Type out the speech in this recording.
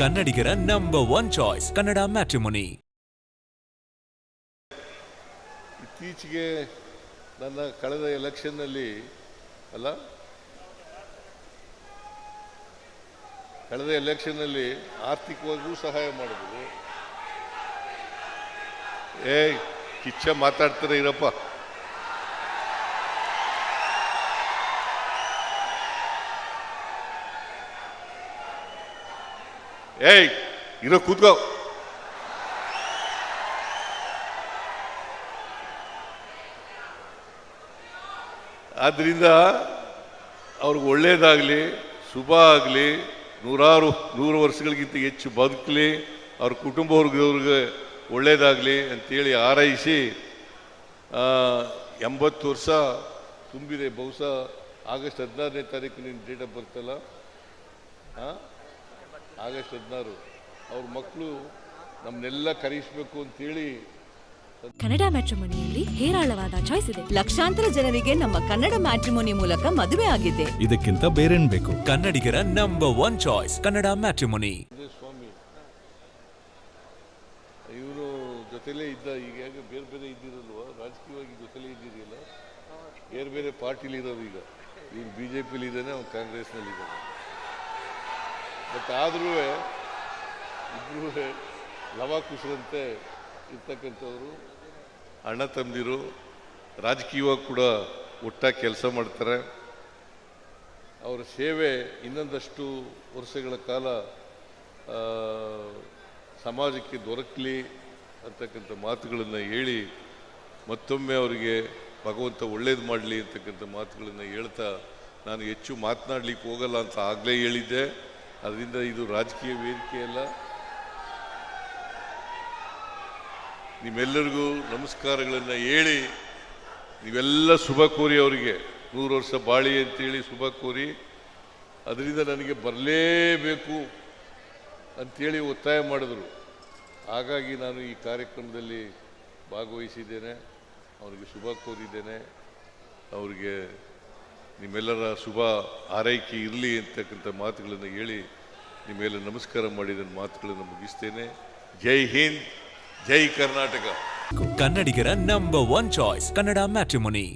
ಕನ್ನಡಿಗರ number one choice Kannada matrimony ಇತ್ತೀಚೆಗೆ ನನ್ನ ಕಳೆದ ಎಲೆಕ್ಷನ್ನಲ್ಲಿ ಅಲ್ಲ ಕಳೆದ ಎಲೆಕ್ಷನ್ನಲ್ಲಿ ಆರ್ಥಿಕವಾಗಿಯೂ ಸಹಾಯ ಮಾಡಿದ್ರು. ಏ ಕಿಚ್ಚ ಮಾತಾಡ್ತಾರೆ ಇರಪ್ಪ ಏಯ್ ಇರೋ ಕೂತ್ಕೋ. ಆದ್ದರಿಂದ ಅವ್ರಿಗೆ ಒಳ್ಳೇದಾಗಲಿ, ಶುಭ ಆಗಲಿ, ನೂರಾರು, ನೂರು ವರ್ಷಗಳಿಗಿಂತ ಹೆಚ್ಚು ಬದುಕಲಿ, ಅವ್ರ ಕುಟುಂಬ ವರ್ಗದವ್ರಿಗೆ ಒಳ್ಳೇದಾಗಲಿ ಅಂತೇಳಿ ಆರೈಸಿ ಎಂಬತ್ತು ವರ್ಷ ತುಂಬಿದೆ. ಬಹುಶಃ ಆಗಸ್ಟ್ ಹದಿನಾರನೇ ತಾರೀಕು ನಿನ್ನ ಡೇಟ್ ಆಫ್ ಬರ್ತಲ್ಲ ಹಾಂ ಆಗಸ್ಟ್ ಹದಿನಾರು. ಅವ್ರ ಮಕ್ಕಳು ನಮ್ಮನ್ನೆಲ್ಲ ಕರೆಯಿಸ್ಬೇಕು ಅಂತೇಳಿ ಕನ್ನಡ ಮ್ಯಾಟ್ರಿಮೋನಿಯಲ್ಲಿ ಹೇರಾಳವಾದ ಚಾಯ್ಸ್ ಇದೆ. ಲಕ್ಷಾಂತರ ಜನರಿಗೆ ನಮ್ಮ ಕನ್ನಡ ಮ್ಯಾಟ್ರಿಮೋನಿ ಮೂಲಕ ಮದುವೆ ಆಗಿದೆ. ಇದಕ್ಕಿಂತ ಬೇರೇನ್ ಬೇಕು? ಕನ್ನಡಿಗರ number one choice Kannada matrimony. ಸ್ವಾಮಿ ಇವರು ಜೊತೆಲೇ ಇದ್ದ ಈಗ ಹೇಗೆ ಬೇರೆ ಬೇರೆ ಇದ್ದಿರಲ್ವ? ರಾಜಕೀಯವಾಗಿ ಜೊತೆಲೆ ಇದ್ದಿರಲಿಲ್ಲ ಬೇರೆ ಬೇರೆ ಪಾರ್ಟಿಲಿ ಇರೋರು ಈಗ ಇವ್ರು ಬಿ ಜೆ ಪಿಲಿ ಇದ್ದಾನೆ ಅವ್ನು ಕಾಂಗ್ರೆಸ್ನಲ್ಲಿ ಇದ್ದಾನೆ ಬಟ್ ಆದರೂ ಇಬ್ಬರು ಲವ ಕುಸರಂತೆ ಇರ್ತಕ್ಕಂಥವ್ರು, ಅಣ್ಣ ತಂದಿರು, ರಾಜಕೀಯವಾಗಿ ಕೂಡ ಒಟ್ಟಾಗಿ ಕೆಲಸ ಮಾಡ್ತಾರೆ. ಅವರ ಸೇವೆ ಇನ್ನೊಂದಷ್ಟು ವರ್ಷಗಳ ಕಾಲ ಸಮಾಜಕ್ಕೆ ದೊರಕಲಿ ಅಂತಕ್ಕಂಥ ಮಾತುಗಳನ್ನು ಹೇಳಿ ಮತ್ತೊಮ್ಮೆ ಅವರಿಗೆ ಭಗವಂತ ಒಳ್ಳೇದು ಮಾಡಲಿ ಅಂತಕ್ಕಂಥ ಮಾತುಗಳನ್ನು ಹೇಳ್ತಾ ನಾನು ಹೆಚ್ಚು ಮಾತನಾಡಲಿಕ್ಕೆ ಹೋಗಲ್ಲ ಅಂತ ಆಗಲೇ ಹೇಳಿದ್ದೆ. ಅದರಿಂದ ಇದು ರಾಜಕೀಯ ವೇದಿಕೆ ಅಲ್ಲ. ನಿಮ್ಮೆಲ್ಲರಿಗೂ ನಮಸ್ಕಾರಗಳನ್ನು ಹೇಳಿ, ನೀವೆಲ್ಲ ಶುಭ ಕೋರಿ ಅವರಿಗೆ, ನೂರು ವರ್ಷ ಬಾಳಿ ಅಂತೇಳಿ ಶುಭ ಕೋರಿ, ಅದರಿಂದ ನನಗೆ ಬರಲೇಬೇಕು ಅಂತೇಳಿ ಒತ್ತಾಯ ಮಾಡಿದರು. ಹಾಗಾಗಿ ನಾನು ಈ ಕಾರ್ಯಕ್ರಮದಲ್ಲಿ ಭಾಗವಹಿಸಿದ್ದೇನೆ ಅವರಿಗೆ ಶುಭ ಕೋರಿದ್ದೇನೆ. ಅವರಿಗೆ ನಿಮ್ಮೆಲ್ಲರ ಶುಭ ಆರೈಕೆ ಇರಲಿ ಅಂತಕ್ಕಂಥ ಮಾತುಗಳನ್ನು ಹೇಳಿ ನಿಮ್ಮೆಲ್ಲ ನಮಸ್ಕಾರ ಮಾಡಿ ನನ್ನ ಮಾತುಗಳನ್ನು ಮುಗಿಸ್ತೇನೆ. ಜೈ ಹಿಂದ್, ಜೈ ಕರ್ನಾಟಕ. ಕನ್ನಡಿಗರ number one choice Kannada matrimony